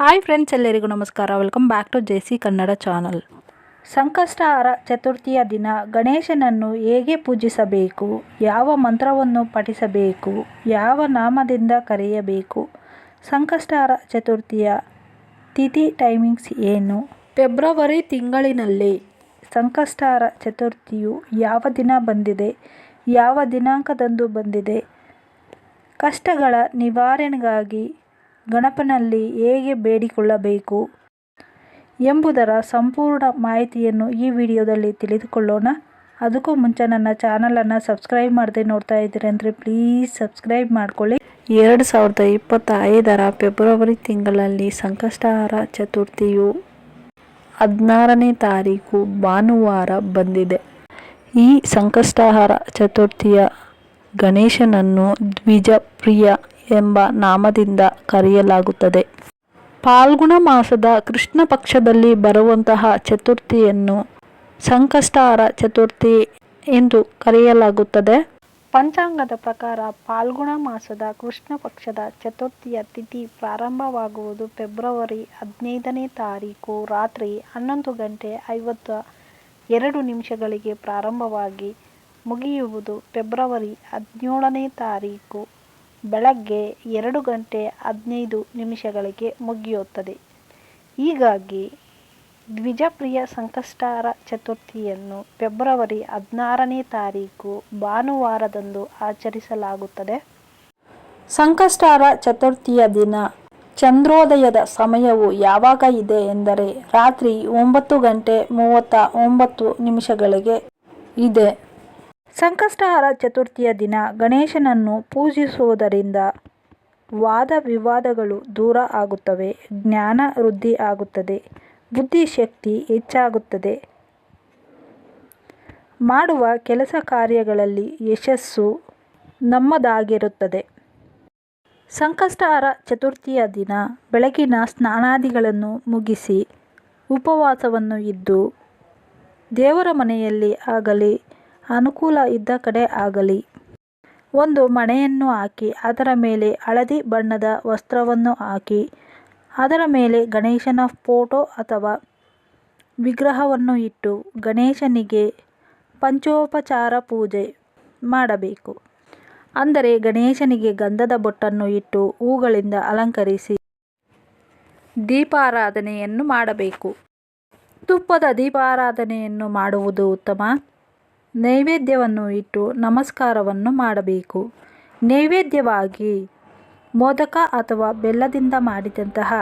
Hi friends ಎಲ್ಲರಿಗೂ ನಮಸ್ಕಾರ. Welcome back to J C Kannada channel ಸಂಕಷ್ಟಹಾರ ಚತುರ್ಥಿಯ ದಿನ ಗಣೇಶನನ್ನು ಹೇಗೆ ಪೂಜಿಸಬೇಕು, ಯಾವ ಮಂತ್ರವನ್ನು ಪಠಿಸಬೇಕು, ಯಾವ ನಾಮದಿಂದ ಕರೆಯಬೇಕು, ಸಂಕಷ್ಟಹಾರ ಚತುರ್ಥಿಯ ತಿಥಿ ಟೈಮಿಂಗ್ಸ್ ಏನು ಫೆಬ್ರವರಿ ತಿಂಗಳಿನಲ್ಲಿ ಸಂಕಷ್ಟಹಾರ ಚತುರ್ಥಿಯು ಯಾವ ದಿನ ಬಂದಿದೆ, ಯಾವ ದಿನಾಂಕದಂದು ಬಂದಿದೆ, ಕಷ್ಟಗಳ ನಿವಾರಣೆಗಾಗಿ ಗಣಪನಲ್ಲಿ ಹೇಗೆ ಬೇಡಿಕೊಳ್ಳಬೇಕು ಎಂಬುದರ ಸಂಪೂರ್ಣ ಮಾಹಿತಿಯನ್ನು ಈ ವಿಡಿಯೋದಲ್ಲಿ ತಿಳಿದುಕೊಳ್ಳೋಣ. ಅದಕ್ಕೂ ಮುಂಚೆ ನನ್ನ ಚಾನಲನ್ನು ಸಬ್ಸ್ಕ್ರೈಬ್ ಮಾಡದೆ ನೋಡ್ತಾ ಇದ್ದೀರಿ ಅಂದರೆ ಪ್ಲೀಸ್ ಸಬ್ಸ್ಕ್ರೈಬ್ ಮಾಡ್ಕೊಳ್ಳಿ. ಎರಡು ಸಾವಿರದ ಇಪ್ಪತ್ತೈದರ ಫೆಬ್ರವರಿ ತಿಂಗಳಲ್ಲಿ ಸಂಕಷ್ಟಹಾರ ಚತುರ್ಥಿಯು ಹದಿನಾರನೇ ತಾರೀಕು ಭಾನುವಾರ ಬಂದಿದೆ. ಈ ಸಂಕಷ್ಟಹಾರ ಚತುರ್ಥಿಯ ಗಣೇಶನನ್ನು ದ್ವಿಜಪ್ರಿಯ ಎಂಬ ನಾಮದಿಂದ ಕರೆಯಲಾಗುತ್ತದೆ. ಫಾಲ್ಗುಣ ಮಾಸದ ಕೃಷ್ಣ ಪಕ್ಷದಲ್ಲಿ ಬರುವಂತಹ ಚತುರ್ಥಿಯನ್ನು ಸಂಕಷ್ಟಾರ ಚತುರ್ಥಿ ಎಂದು ಕರೆಯಲಾಗುತ್ತದೆ. ಪಂಚಾಂಗದ ಪ್ರಕಾರ ಫಾಲ್ಗುಣ ಮಾಸದ ಕೃಷ್ಣ ಪಕ್ಷದ ಚತುರ್ಥಿಯ ತಿಥಿ ಪ್ರಾರಂಭವಾಗುವುದು ಫೆಬ್ರವರಿ ಹದಿನೈದನೇ ತಾರೀಕು ರಾತ್ರಿ ಹನ್ನೊಂದು ಗಂಟೆ ಐವತ್ತ ಎರಡು ನಿಮಿಷಗಳಿಗೆ ಪ್ರಾರಂಭವಾಗಿ ಮುಗಿಯುವುದು ಫೆಬ್ರವರಿ ಹದಿನೇಳನೇ ತಾರೀಕು. ಬೆಳಗ್ಗೆ ಎರಡು ಗಂಟೆ ಹದಿನೈದು ನಿಮಿಷಗಳಿಗೆ ಮುಗಿಯುತ್ತದೆ. ಹೀಗಾಗಿ ದ್ವಿಜಪ್ರಿಯ ಸಂಕಷ್ಟಾರ ಚತುರ್ಥಿಯನ್ನು ಫೆಬ್ರವರಿ ಹದಿನಾರನೇ ತಾರೀಕು ಭಾನುವಾರದಂದು ಆಚರಿಸಲಾಗುತ್ತದೆ. ಸಂಕಷ್ಟಾರ ಚತುರ್ಥಿಯ ದಿನ ಚಂದ್ರೋದಯದ ಸಮಯವು ಯಾವಾಗ ಇದೆ ಎಂದರೆ ರಾತ್ರಿ ಒಂಬತ್ತು ಗಂಟೆ ಮೂವತ್ತ ಒಂಬತ್ತು ನಿಮಿಷಗಳಿಗೆ ಇದೆ. ಸಂಕಷ್ಟಹಾರ ಚತುರ್ಥಿಯ ದಿನ ಗಣೇಶನನ್ನು ಪೂಜಿಸುವುದರಿಂದ ವಾದ ವಿವಾದಗಳು ದೂರ ಆಗುತ್ತವೆ, ಜ್ಞಾನ ವೃದ್ಧಿ ಆಗುತ್ತದೆ ಬುದ್ಧಿಶಕ್ತಿ ಹೆಚ್ಚಾಗುತ್ತದೆ. ಮಾಡುವ ಕೆಲಸ ಕಾರ್ಯಗಳಲ್ಲಿ ಯಶಸ್ಸು ನಮ್ಮದಾಗಿರುತ್ತದೆ. ಸಂಕಷ್ಟಹಾರ ಚತುರ್ಥಿಯ ದಿನ ಬೆಳಗಿನ ಸ್ನಾನಾದಿಗಳನ್ನು ಮುಗಿಸಿ ಉಪವಾಸವನ್ನು ಇದ್ದು ದೇವರ ಮನೆಯಲ್ಲಿ ಆಗಲಿ ಅನುಕೂಲ ಇದ್ದ ಕಡೆ ಆಗಲಿ. ಒಂದು ಮಣೆಯನ್ನು ಹಾಕಿ, ಅದರ ಮೇಲೆ ಹಳದಿ ಬಣ್ಣದ ವಸ್ತ್ರವನ್ನು ಹಾಕಿ, ಅದರ ಮೇಲೆ ಗಣೇಶನ ಫೋಟೋ ಅಥವಾ ವಿಗ್ರಹವನ್ನು ಇಟ್ಟು ಗಣೇಶನಿಗೆ ಪಂಚೋಪಚಾರ ಪೂಜೆ ಮಾಡಬೇಕು. ಅಂದರೆ ಗಣೇಶನಿಗೆ ಗಂಧದ ಬೊಟ್ಟನ್ನು ಇಟ್ಟು ಹೂಗಳಿಂದ ಅಲಂಕರಿಸಿ ದೀಪಾರಾಧನೆಯನ್ನು ಮಾಡಬೇಕು. ತುಪ್ಪದ ದೀಪಾರಾಧನೆಯನ್ನು ಮಾಡುವುದು ಉತ್ತಮ. ನೈವೇದ್ಯವನ್ನು ಇಟ್ಟು ನಮಸ್ಕಾರವನ್ನು ಮಾಡಬೇಕು. ನೈವೇದ್ಯವಾಗಿ ಮೋದಕ ಅಥವಾ ಬೆಲ್ಲದಿಂದ ಮಾಡಿದಂತಹ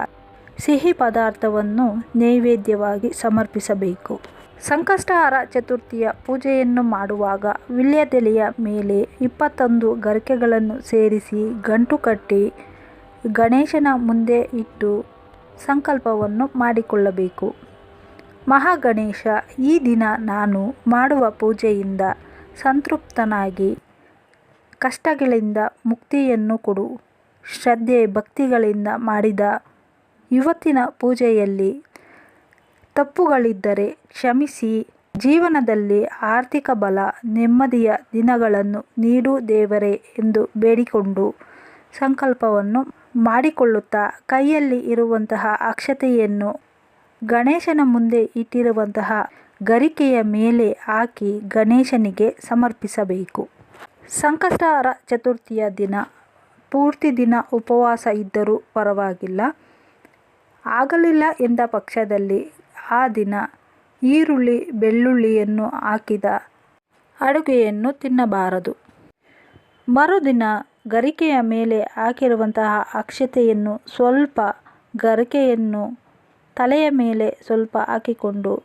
ಸಿಹಿ ಪದಾರ್ಥವನ್ನು ನೈವೇದ್ಯವಾಗಿ ಸಮರ್ಪಿಸಬೇಕು. ಸಂಕಷ್ಟಹಾರ ಚತುರ್ಥಿಯ ಪೂಜೆಯನ್ನು ಮಾಡುವಾಗ ವಿಳ್ಯದೆಲೆಯ ಮೇಲೆ ಇಪ್ಪತ್ತೊಂದು ಗರಿಕೆಗಳನ್ನು ಸೇರಿಸಿ ಗಂಟು ಕಟ್ಟಿ ಗಣೇಶನ ಮುಂದೆ ಇಟ್ಟು ಸಂಕಲ್ಪವನ್ನು ಮಾಡಿಕೊಳ್ಳಬೇಕು. ಮಹಾಗಣೇಶ, ಈ ದಿನ ನಾನು ಮಾಡುವ ಪೂಜೆಯಿಂದ ಸಂತೃಪ್ತನಾಗಿ ಕಷ್ಟಗಳಿಂದ ಮುಕ್ತಿಯನ್ನು ಕೊಡು. ಶ್ರದ್ಧೆ ಭಕ್ತಿಗಳಿಂದ ಮಾಡಿದ ಇವತ್ತಿನ ಪೂಜೆಯಲ್ಲಿ ತಪ್ಪುಗಳಿದ್ದರೆ ಕ್ಷಮಿಸಿ. ಜೀವನದಲ್ಲಿ ಆರ್ಥಿಕ ಬಲ, ನೆಮ್ಮದಿಯ ದಿನಗಳನ್ನು ನೀಡು ದೇವರೇ ಎಂದು ಬೇಡಿಕೊಂಡು ಸಂಕಲ್ಪವನ್ನು ಮಾಡಿಕೊಳ್ಳುತ್ತಾ ಕೈಯಲ್ಲಿ ಇರುವಂತಹ ಅಕ್ಷತೆಯನ್ನು ಗಣೇಶನ ಮುಂದೆ ಇಟ್ಟಿರುವಂತಹ ಗರಿಕೆಯ ಮೇಲೆ ಹಾಕಿ ಗಣೇಶನಿಗೆ ಸಮರ್ಪಿಸಬೇಕು. ಸಂಕಷ್ಟಹಾರ ಚತುರ್ಥಿಯ ದಿನ, ಪೂರ್ತಿ ದಿನ ಉಪವಾಸ ಇದ್ದರೂ ಪರವಾಗಿಲ್ಲ. ಆಗಲಿಲ್ಲ ಎಂದ ಪಕ್ಷದಲ್ಲಿ ಆ ದಿನ ಈರುಳ್ಳಿ, ಬೆಳ್ಳುಳ್ಳಿಯನ್ನು ಹಾಕಿದ ಅಡುಗೆಯನ್ನು ತಿನ್ನಬಾರದು. ಮರುದಿನ ಗರಿಕೆಯ ಮೇಲೆ ಹಾಕಿರುವಂತಹ ಅಕ್ಷತೆಯನ್ನು ಸ್ವಲ್ಪ ಗರಿಕೆಯನ್ನು ತಲೆಯ ಮೇಲೆ ಸ್ವಲ್ಪ ಹಾಕಿಕೊಂಡು,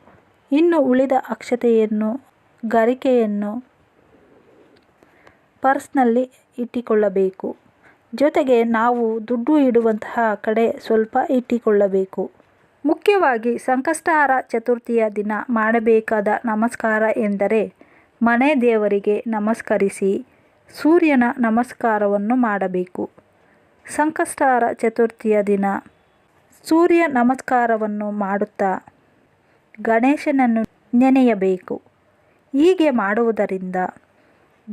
ಇನ್ನು ಉಳಿದ ಅಕ್ಷತೆಯನ್ನು, ಗರಿಕೆಯನ್ನು ಪರ್ಸ್ನಲ್ಲಿ ಇಟ್ಟುಕೊಳ್ಳಬೇಕು. ಜೊತೆಗೆ ನಾವು ದುಡ್ಡು ಇಡುವಂತಹ ಕಡೆ ಸ್ವಲ್ಪ ಇಟ್ಟುಕೊಳ್ಳಬೇಕು. ಮುಖ್ಯವಾಗಿ ಸಂಕಷ್ಟಹಾರ ಚತುರ್ಥಿಯ ದಿನ ಮಾಡಬೇಕಾದ ನಮಸ್ಕಾರ ಎಂದರೆ, ಮನೆ ದೇವರಿಗೆ ನಮಸ್ಕರಿಸಿ ಸೂರ್ಯನ ನಮಸ್ಕಾರವನ್ನು ಮಾಡಬೇಕು. ಸಂಕಷ್ಟಹಾರ ಚತುರ್ಥಿಯ ದಿನ ಸೂರ್ಯ ನಮಸ್ಕಾರವನ್ನು ಮಾಡುತ್ತಾ ಗಣೇಶನನ್ನು ನೆನೆಯಬೇಕು. ಹೀಗೆ ಮಾಡುವುದರಿಂದ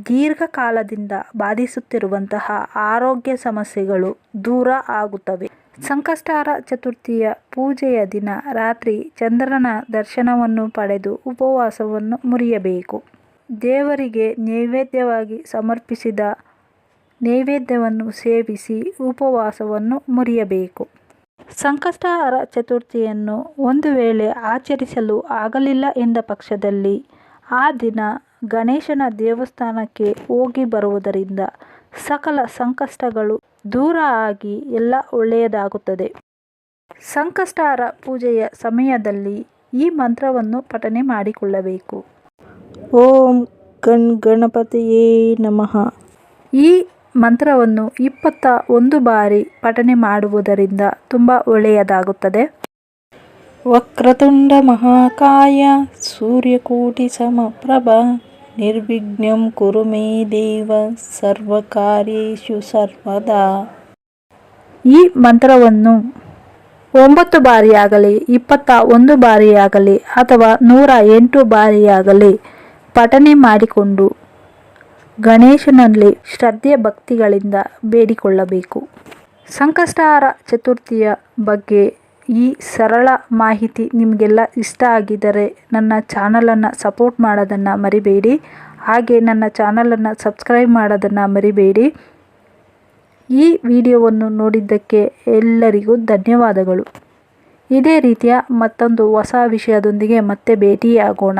ದೀರ್ಘಕಾಲದಿಂದ ಬಾಧಿಸುತ್ತಿರುವಂತಹ ಆರೋಗ್ಯ ಸಮಸ್ಯೆಗಳು ದೂರ ಆಗುತ್ತವೆ. ಸಂಕಷ್ಟಾರ ಚತುರ್ಥಿಯ ಪೂಜೆಯ ದಿನ ರಾತ್ರಿ ಚಂದ್ರನ ದರ್ಶನವನ್ನು ಪಡೆದು ಉಪವಾಸವನ್ನು ಮುರಿಯಬೇಕು. ದೇವರಿಗೆ ನೈವೇದ್ಯವಾಗಿ ಸಮರ್ಪಿಸಿದ ನೈವೇದ್ಯವನ್ನು ಸೇವಿಸಿ ಉಪವಾಸವನ್ನು ಮುರಿಯಬೇಕು. ಸಂಕಷ್ಟಹಾರ ಚತುರ್ಥಿಯನ್ನು ಒಂದು ವೇಳೆ ಆಚರಿಸಲು ಆಗಲಿಲ್ಲ ಎಂದ ಪಕ್ಷದಲ್ಲಿ ಆ ದಿನ ಗಣೇಶನ ದೇವಸ್ಥಾನಕ್ಕೆ ಹೋಗಿ ಬರುವುದರಿಂದ ಸಕಲ ಸಂಕಷ್ಟಗಳು ದೂರ ಆಗಿ ಎಲ್ಲ ಒಳ್ಳೆಯದಾಗುತ್ತದೆ. ಸಂಕಷ್ಟಾರ ಪೂಜೆಯ ಸಮಯದಲ್ಲಿ ಈ ಮಂತ್ರವನ್ನು ಪಠನೆ ಮಾಡಿಕೊಳ್ಳಬೇಕು. ಓಂ ಗಣ್ ಗಣಪತಿಯೇ ನಮಃ. ಈ ಮಂತ್ರವನ್ನು ಇಪ್ಪತ್ತ ಒಂದು ಬಾರಿ ಪಠನೆ ಮಾಡುವುದರಿಂದ ತುಂಬ ಒಳ್ಳೆಯದಾಗುತ್ತದೆ. ವಕ್ರತುಂಡ ಮಹಾಕಾಯ ಸೂರ್ಯಕೋಟಿ ಸಮಪ್ರಭ ನಿರ್ವಿಘ್ನಂ ಕುರು ಮೇ ದೇವ ಸರ್ವಕಾರ್ಯೇಷು ಸರ್ವದಾ. ಈ ಮಂತ್ರವನ್ನು ಒಂಬತ್ತು ಬಾರಿಯಾಗಲಿ ಇಪ್ಪತ್ತ ಒಂದು ಬಾರಿಯಾಗಲಿ ಅಥವಾ ನೂರ ಎಂಟು ಬಾರಿಯಾಗಲಿ ಪಠನೆ ಮಾಡಿಕೊಂಡು ಗಣೇಶನಲ್ಲಿ ಶ್ರದ್ಧೆ ಭಕ್ತಿಗಳಿಂದ ಬೇಡಿಕೊಳ್ಳಬೇಕು. ಸಂಕಷ್ಟಹಾರ ಚತುರ್ಥಿಯ ಬಗ್ಗೆ ಈ ಸರಳ ಮಾಹಿತಿ ನಿಮಗೆಲ್ಲ ಇಷ್ಟ ಆಗಿದ್ದರೆ ನನ್ನ ಚಾನಲನ್ನು ಸಪೋರ್ಟ್ ಮಾಡೋದನ್ನು ಮರಿಬೇಡಿ. ಹಾಗೆ ನನ್ನ ಚಾನಲನ್ನು ಸಬ್ಸ್ಕ್ರೈಬ್ ಮಾಡೋದನ್ನು ಮರಿಬೇಡಿ. ಈ ವಿಡಿಯೋವನ್ನು ನೋಡಿದ್ದಕ್ಕೆ ಎಲ್ಲರಿಗೂ ಧನ್ಯವಾದಗಳು. ಇದೇ ರೀತಿಯ ಮತ್ತೊಂದು ಹೊಸ ವಿಷಯದೊಂದಿಗೆ ಮತ್ತೆ ಭೇಟಿಯಾಗೋಣ.